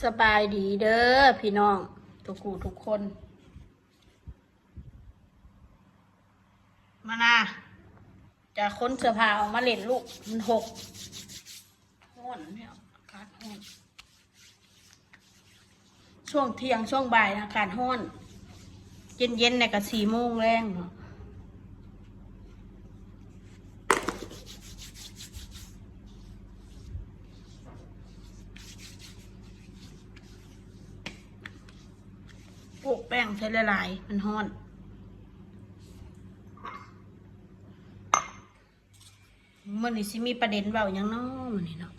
สบายดีเด้อพี่น้อง ทุกคู่ทุกคน มานาจะค้นเสื้อผ้าออกมาเล่นลูก มันหกห้อนเนี่ยอากาศห้อนช่วงเที่ยงช่วงบ่ายอากาศห้อน เย็นเย็นๆในกับสี่โมงแรงเนาะโปะแป้งใช้ละลายมันห้อนมื่อนี้สิมีประเด็นเบาอย่างน้อมันนี่เนาะ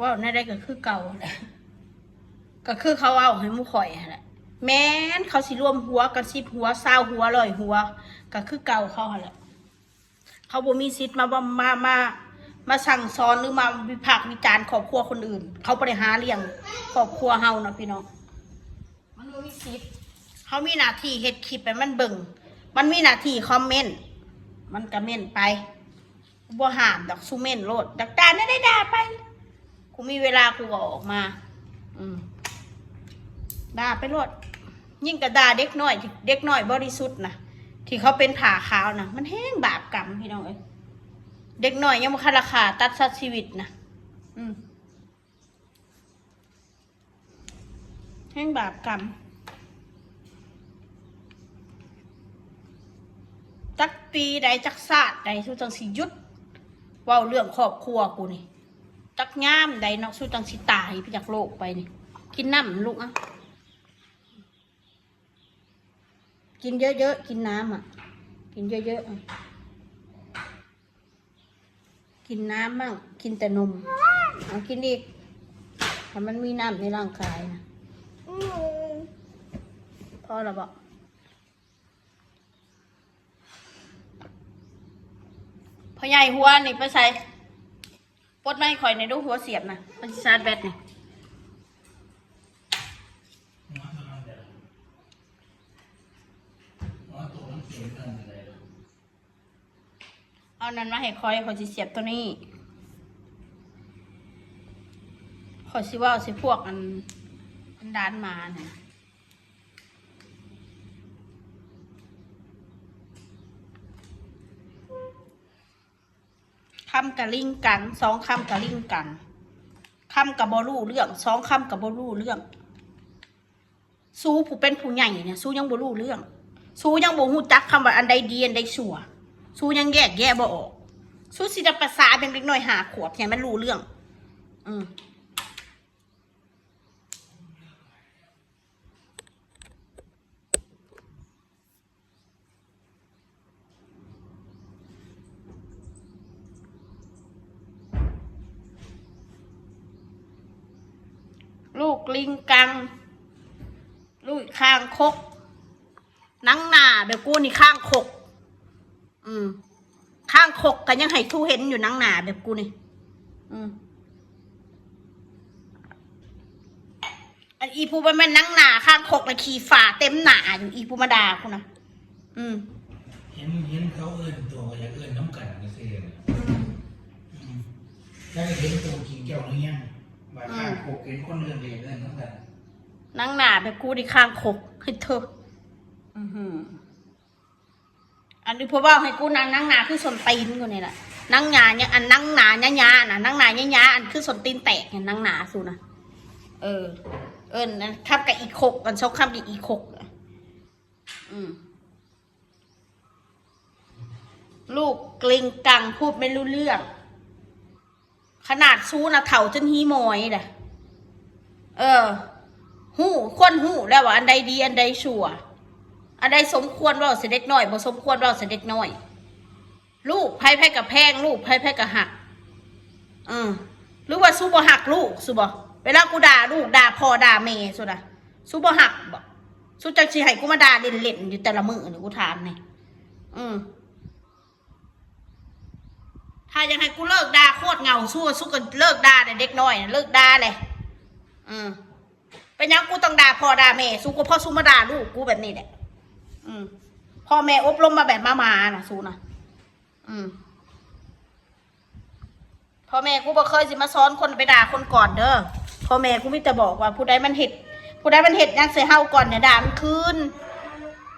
ว่าในได้ก็คือเก่าแหละก็คือเขาเอาให้มูข่อยแหละแม้นเขาสิรวมหัวกันสิบหัวเศร้าหัวลอยหัว ก็คือเก่าเขาแหละเขาบ่มีสิทธิ์มาบ่มามามา สั่งสอนหรือมาวิพากษ์วิจารณ์ครอบครัวคนอื่น เขาบริหารเลี้ยงครอบครัวเฮานะพี่น้องมันบ่มีสิทธิ์เขามีหน้าที่เฮ็ดคลิปให้มันเบิ่งมันมีหน้าที่คอมเมนต์มันก็เม่นไปบ่ห้ามดอกซูเม่นโลดดักดานได้ได้ด่าไปกูมีเวลากูก็ออกมา อืมด่าไปโลดยิ่งกระด่าเด็กน้อยที่เด็กน้อยบริสุทธิ์นะที่เขาเป็นผ่าขาวนะมันแห้งบาปกรรมพี่น้องเอ้ย เด็กน้อยยังมาคาราคาตัดสัตว์ชีวิตนะอืมแห้งบาปกรรมจักปีใดจักศาสตร์ใดสู้จังสิหยุดเว้าเรื่องครอบครัวกูนี่จักงามใดเนาะสู้จังสิตายไปจากโลกไปนี่กินน้ำลูกอะกินเยอะๆกินน้ำอะ กินเยอะๆอะ กินน้ำบ้างกินแต่นมเอากินอีกถ้ามันมีน้ำในร่างกายนะพอแล้วบอกพ่อใหญ่หัวนี่ไปใส่ปดไม่ข่อยในดูหัวเสียบนะมันชาร์จแบตนี่เอานั้นมาให้คอยขอสิเสียบตัวนี้ขอสิว่าสิพวกอันอันดานมาเนี่ยคำกับลิงกันสองคำกับลิงกันคำกับบอรู้เรื่องสองคำกับบอรู้เรื่อง สู้ผู้เป็นผู้ใหญ่เนี่ยสู้ยังบรูเรื่อง สู้ยังบ่ฮู้จักคำว่าอันใดดีอันใดชั่ว สู้ยังแยกแยะบ่ออกสู้สิจะภาษาเป็นเล็กน้อยหาขวบเนี่มันรู้เรื่อง อืมลูกลิงกัง ลูกข้างคกนังหนาแบบกูนี่ข้างคก อืม ข้างคกกันยังให้ทูเห็นอยู่นังหนาแบบกูนี่ อืม อันอีปูมันมันนังหนาข้างคกนะขี่ฝ่าเต็มหนาอยู่อีปูมาดาคุณนะอืม เห็นเห็นเขาเอื้อนตัวก็อยากเอื้อนน้ำกันก็เสียแล้วก็เห็นตัวกินแก้วเนี้ยบาดข้างโขกเห็นคนเอื้อนเดียเอื้อนน้ำกันนังหนาแบบกูที่ข้างคกให้เธอ อือหือ อันนี้พราะว่าให้กูนางนังหนาคือสนตีนกูนี่แหละนังหนาเนี่ยอันนังหนาเนี่ยยาน่ะนังหนาเนี่ยยาอันคือสนตีนแตกเนี่ยนังหนาสูนะเออ เอิญนะคำกับอีกกอันชกคำกับอีกกอะอืมลูกกลิงกังพูดไม่รู้เรื่อง ขนาดซูนะเถ่าจนฮีมอยเลยเออหู้คนหู้แล้วว่าอันใดดีอันใดชั่ว อันใดสมควรเราเสด็จน้อยบ่สมควรเราเสด็จน้อย ลูกไพ่ไพ่กับแพงลูกไพ่ไพ่กับหักเออหรือว่าสู้บ่หักลูกสู้บ่เวลากูด่าลูกด่าพ่อด่าแม่สู้นะสู้บ่หักบ่สู้จังสิให้กูมาด่าเล่นๆอยู่แต่ละมื้อนี่กูถามนี่อืมถ้ายังให้กูเลิกด่าโคตรเงาสู้สู้กันเลิกด่าเนี่ยเด็กน้อยเลิกด่าเลยอืมเป็นยังกูต้องด่าพ่อด่าแม่สู้กูพ่อสู้มาด่าลูกกูแบบนี้แหละ อืมพ่อแม่อบรมมาแบบมามานะสูนะอืมพ่อแม่กูบ่เคยสิมาสอนคนไปด่าคนก่อนเด้อพ่อแม่กูมีแต่บอกว่า ผู้ใดมันเห็ด ผู้ใดมันเห็ดยังใส่เฮาก่อนเนี่ยด่ามันคืน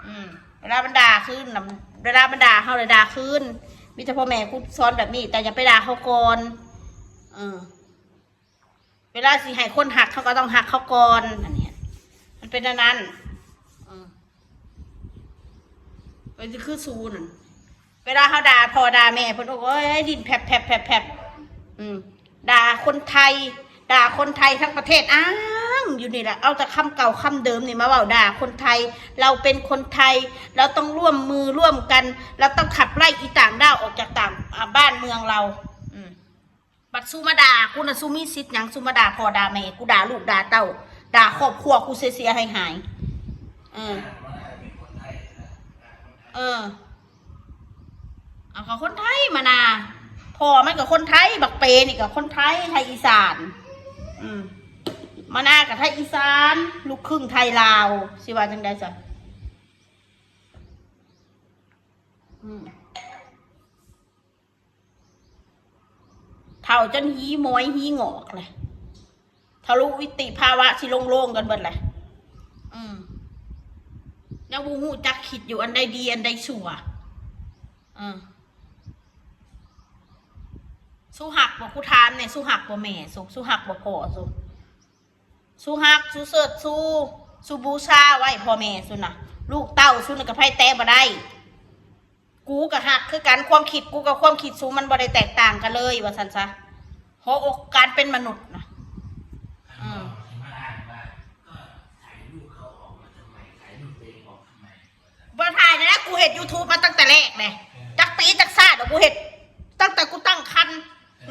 อืมเวลามันด่าคืนน่ะเวลามันด่าเฮาเลยด่าคืนมีแต่พ่อแม่กูสอนแบบนี้ แต่อย่าไปด่าเขาก่อนเออเวลาสิให้คนหักเขาก็ต้องหักเขาก่อนอันนี้มันเป็นอันนั้นอืม มันจะคือซูนนเวลาเขาด่าพ่อด่าแม่เพิ่นบอกว่าเอ้ดินแผลบแผลบแผบแผบอืมด่าคนไทย ด่าคนไทยทั้งประเทศอ้างอยู่นี่แหละเอาแต่คำเก่าคำเดิมนี่มาเว่าด่าคนไทย เราเป็นคนไทย เราต้องร่วมมือร่วมกัน เราต้องขับไล่อีต่างด้าวออกจากต่างบ้านเมืองเราบัดซูมาด่ากูนะซูมีสิทธิ์หยังซูมาด่าพอด่าแม่กูด่าลูกด่าเต้าด่าครอบครัวกูเสียหายหายๆเออ เป็นคนไทยนะ เออ เอาขาคนไทยมานาพ่อมันกับคนไทย บักเปนี่กับคนไทยไทยอีสาน อืมมานากับไทยอีสาน ลูกครึ่งไทยลาวสิว่าจังไดจ้ะอืมเท่าจนหีหมอยหีงอกเลยทะลุวิติภาวะสิโล่งๆกันเบิดเลยอืม ยังบูฮูจักคิดอยู่อันใดดีอันใดชั่วเออสู้หักบ่กูทามเนี่ยสู้หักบ่แม่สู้สู้หักบ่พ่อสู้สู้หักสู้เสิร์ชสู้สู้บูชาไว้พ่อแม่สู้นะลูกเต้าสู้น่ะกับไพ่แต้บ่ได้ กูกับหักคือการความคิดกูกับความคิดสู้มันบ่ได้แตกต่างกันเลยว่าซั่นซะหัวอกการเป็นมนุษย์นะ อืมมาอ้างว่าก็ถ่ายรูปเขาออกมาทำไมถ่ายรูปตัวเองออกทำไม บ่ถ่ายนะกูเห็น YouTube มาตั้งแต่แรกเลยจักปีจักซาดกูเห็นตั้งแต่กูตั้งคัน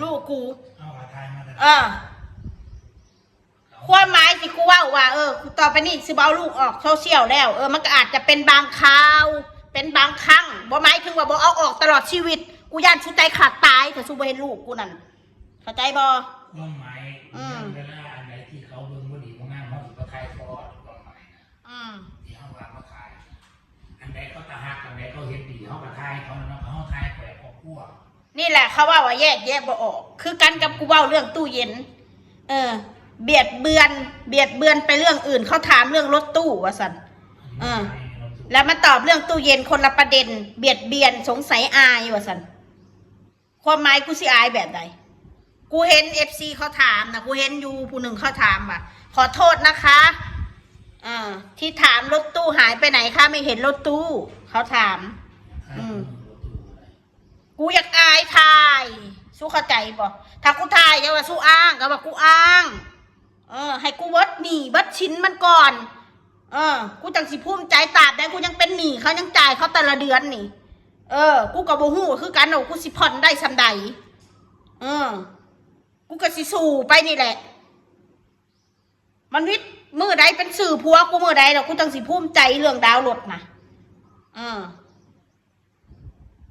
ลูกกูเอามาถ่ายมาเออความหมายที่กูเว่าว่า เออกูต่อไปนี่สิเบเอาลูกออกโซเชียลแล้ว เออมันก็อาจจะเป็นบางคราว เป็นบางครั้งบ่หมายถึงว่าบ่เอาออกตลอดชีวิต กูย่านชุดใจขาดตายถ้าสู้บ่เห็นลูกกูนั่นเข้าใจบ่ความหมายอืมเวลาอันไหนที่เขาเบิ่งว่าดีว่างามเขาถือว่าไทยทอดความหมายนะอืมที่เขาวางมาขายอัน ใดเขาตาหักอันใดเขาเห็นดีเขาก็ทายเขาเนาะเขาทายแปลกออกพวนี่แหละเขาว่าว่าแยกแยะบ่ออก คือกันกับกูเว้าเรื่องตู้เย็น เออ เบียดเบือน เบียดเบือนไปเรื่องอื่นเขาถามเรื่องรถตู้ว่าสันเอ่าแล้วมาตอบเรื่องตู้เย็นคนละประเด็น เบียดเบียนสงสัยอายว่าสันความหมายกูสิอายแบบใดกูเห็นเอฟซีเขาถามนะกูเห็นยูผู้หนึ่งเขาถามว่าขอโทษนะคะ อ่า ที่ถามรถตู้หายไปไหนคะไม่เห็นรถตู้ เขาถาม อืม กูอยากอายทาย สู้เข้าใจบ่ถ้ากูทายจะว่าสู้อ้างก็ว่ากูอ้าง เออ ให้กูเบิดหนีเบิดชิ้นมันก่อน เออ กูจังสิภูมิใจตราบได้กูยังเป็นหนี้เขายังจ่ายเขาแต่ละเดือนนี่ เออ กูกับโบหูคือกันเอากูสิผ่อนได้สำใดเออ กูก็สิสู้ไปนี่แหละ มันวิทย์ มือใดเป็นสื่อผัวกูมือใดแล้วกูจังสิภูมิใจเรื่องดาวรถนะเออ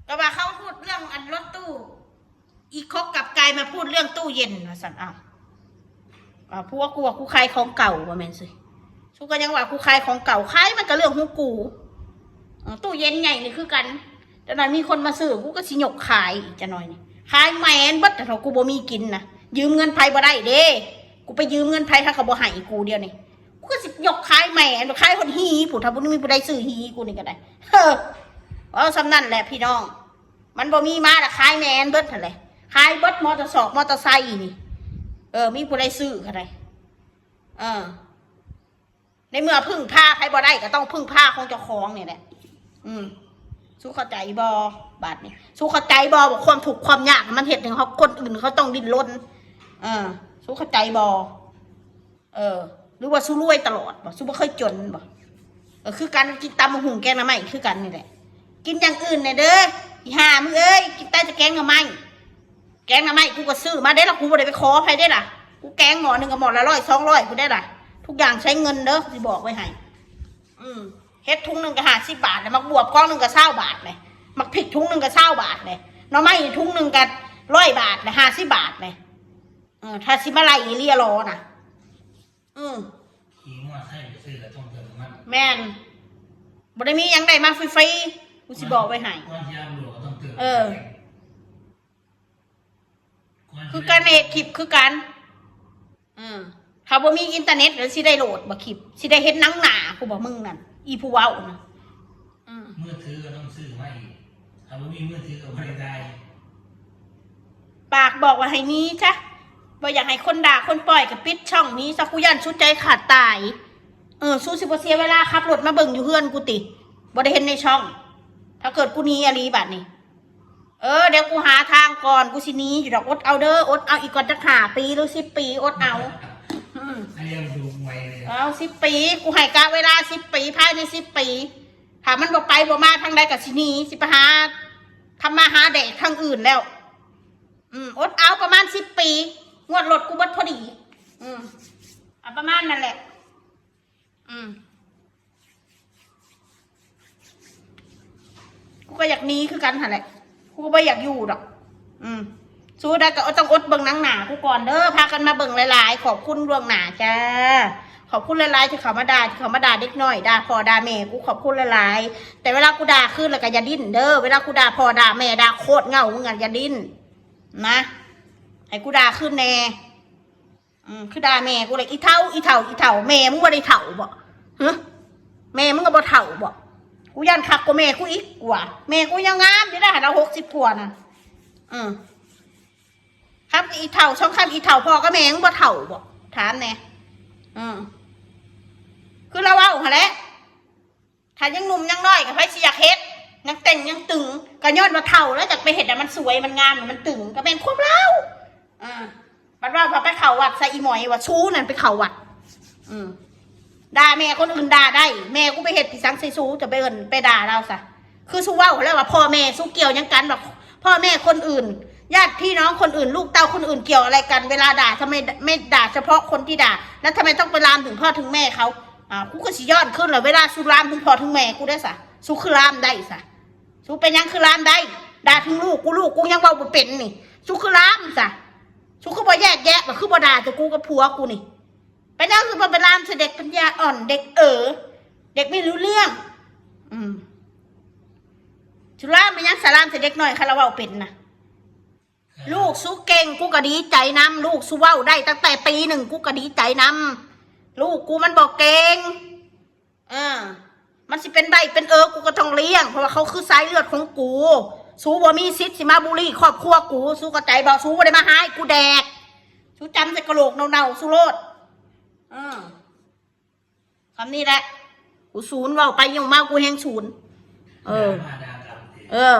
ก็ว่าเขาพูดเรื่องอันรถตู้ อีกคกกับกายมาพูดเรื่องตู้เย็นนะสันอ้าวอ่าพวกกูว่ากูขายของเก่าว่าแมนสิชูก็ยังว่ากูขายของเก่าขายมันก็เรื่องของกูตู้เย็นใหญ่นี่คือกันแต่หน่อยมีคนมาซื้อกูก็สิหยกขายอีกจะหน่อยนี่ขายแมนบัดแต่เรากูบ่มีกินนะยืมเงินไผบ่ได้เด้กูไปยืมเงินไผถ้าเขาบ่ให้กูเดียวนี่ กูก็สิหยกขายแมนขายคนฮีผู้ถ้าบ่มีผู้ใดซื้อฮีกูนี่ก็ได้เฮ้อเอาสำนั่นแหละพี่น้อง มันบ่มีมาละขายแมนเบิดหั่นแหละขายเบิดมอเตอร์สอกมอเตอร์ไซค์นี่ เออ มีผู้ใดซื้อค่ะไดเออ ในเมื่อพึ่งผ้าใครบ่ได้ก็ต้องพึ่งผ้าของเจ้าของเนี่ยแหละอืมสู้เข้าใจบอบาทนี่สู้เข้าใจบอบอกความถูกความยากมันเหตุหนึ่งเขาคนอื่นเขาต้องดิ้นรนเออสู้เข้าใจบอเออ หรือว่าสู้รวยตลอดบ่สู้บ่เคยจนบ่เออคือการกินตำมะหุงแกงน้ำไหมคือกันนี่แหละ กินอย่างอื่นเนี่ยเด้ออีห่ามึงเอ้ยกินแต่จะแกงหน่อไม้แกงหน่อไม้กูก็ซื้อมาได้ละกูบ่ได้ไปขอใครได้ล่ะกูแกงหมอหนึ่งกับหมอละร้อยสองร้อยกูได้ล่ะ ทุกอย่างใช้เงินเด้อสิบอกไว้ให้อืมเฮ็ดถุงหนึ่งก็ห้าสิบบาทเลยมักบวบกล้องหนึ่งก็เศร้าบาทเลยมักผิดถุงหนึ่งก็เศร้าบาทเลยหน่อไม้ถุงหนึ่งก็ร้อยบาทเลยห้าสิบบาทเลยเออถ้าสิมาไล่เรียรอน่ะ อืมขี่งวดให้ไปซื้อแล้วต้องเติมน้ำมันแม่นบ่ได้มีหยังได้มาฟรีๆกูสิบอกไว้ให้ก่อนที่อาหลวงก็ต้องเติมเออก่มันคือการเน็ตคลิปคือกันอืมถ้าบ่มีอินเทอร์เน็ตแล้วสิได้โหลดบ่คลิปสิได้เฮ็ดหนังหนากูบอกมึงนั่นอีผู้เว้านะอืมมือถือก็ต้องซื้อมาอีกถ้าไม่มีมือถือก็ไม่ได้ปากบอกว่าให้มีจ้ะ บ่อยากให้คนด่าคนปล่อยกับปิดช่องนี้ซะกูย่านชุดใจขาดตาย เออสู้สิบ่เสียเวลาขับรถมาเบิ่งอยู่เฮือนกูติบ่ได้เห็นในช่อง ถ้าเกิดกูหนี้อลีบัดนี่เออเดี๋ยวกูหาทางก่อนกูสิหนี้อยู่ดอกอดเอาเด้ออดเอาอีกก่อนจะหาปีหรือสิบปีอดเอาอืมอันนี้มันดูมวยเลยเอาสิบปี กูให้กะเวลาสิบปีภายในสิบปีถ้ามันบ่ไปบ่มาทางใดกับสิหนีสิไปหาทำมาหาแดกทางอื่นแล้ว อืมอดเอาประมาณสิบปี งวดรถกูเบัดพอดี อืมอประมาณนั่นแหละ อืมกูก็อยากหนีคือกันหั่นแหละ กูก็ไม่อยากอยู่ดอก อืมสู้ได้ก็ต้องอดเบิ่งหนังหนากูก่อนเด้อพากันมาเบิ่งหลายๆ ขอบคุณล่วงหนาจ้า ขอบคุณหลายๆที่เขามาด่าที่เขามาด่าเด็กน้อยด่าพ่อด่าแม่กูขอบคุณหลายๆ แต่เวลากูด่าขึ้นแล้วก็อย่าดิ้นเด้อเวลากูด่าพ่อด่าแม่ด่าโคตรเหงามึงอะอย่าดิ้นนะ ให้กูด่าขึ้นแน่อืมคือด่าแม่กูเลยอีเท่าอีเท่าอีเท่าแม่มึงบ่ได้เท่าบ่ฮะแม่มึงก็บ่เท่าบ่กูยันคักกว่าแม่กูอีกกว่าแม่กูยังงามอยู่ได้หันเอาหกสิบกว่าน่ะ อืมครับอีเท่าช่องคำอีเท่าพ่อก็แม่งบ่เท่าบ่ถามแน่อืมคือเราเอาหั่นแหละถ้ายังหนุ่มยังน้อยก็ไปสิอยากเฮ็ดยังแต่งยังตึงก็ยอนมาเท่าแล้วจากไปเห็ดอะมันสวยมันงามมันตึงก็เป็นความเล่า อ่าบัดว่าพอไปเข่าวัดใส่อีหมอยว่าชู้นั่นไปเข่าวัด อืมด่าแม่คนอื่นด่าได้ แม่กูไปเห็ดปีสังใสีสูจะไปเอินไปด่าเราซะคือสู้ว่าแล้วว่าพ่อแม่สู้เกี่ยวยังกันแบบพ่อแม่คนอื่นญาติพี่น้องคนอื่นลูกเต้าคนอื่นเกี่ยวอะไรกัน เวลาด่าทำไมไม่ด่าเฉพาะคนที่ด่า แล้วทำไมต้องไปลามถึงพ่อถึงแม่เขาอ่ากูก็สิย้อนขึ้นเลยเวลาสู้ลามถึงพ่อถึงแม่กูได้สะสู้คือลามได้สะสู้เป็นยังคือลามได้ด่าถึงลูกกูลูกกูยังเบาเป็นนี่สู้คือลามสะ สู้คือบ่แยกแยะว่าคือบ่ด่าแต่กูกับผัวกูนี่ ไปนั่งคือมันเป็นรามเสด็จปัญญาอ่อนเด็กเออเด็กไม่รู้เรื่อง อืมจุฬาไม่ยังสารามเสด็จหน่อยคาราวาเป็นนะลูกสู้เก่งกูก็ดีใจนำลูกสู้ว้าได้ตั้งแต่ปีหนึ่งกูก็ดีใจนำลูกกูมันบอกเก่งเออมันสิเป็นได้เป็นเออกูก็ต้องเลี้ยง เพราะว่าเขาคือสายเลือดของกู สู้บ่มีสิทธิ์สิมาบุรีครอบครัวกูสู้กระใจบอกสู้บ่ได้มาหายกูแดกสู้จำใส่กระโหลกเน่าๆสู้โลดอืมคำนี้แหละ กูศูนย์เว่าไปยังมากูแหงศูนย์เออมาดามดำเออ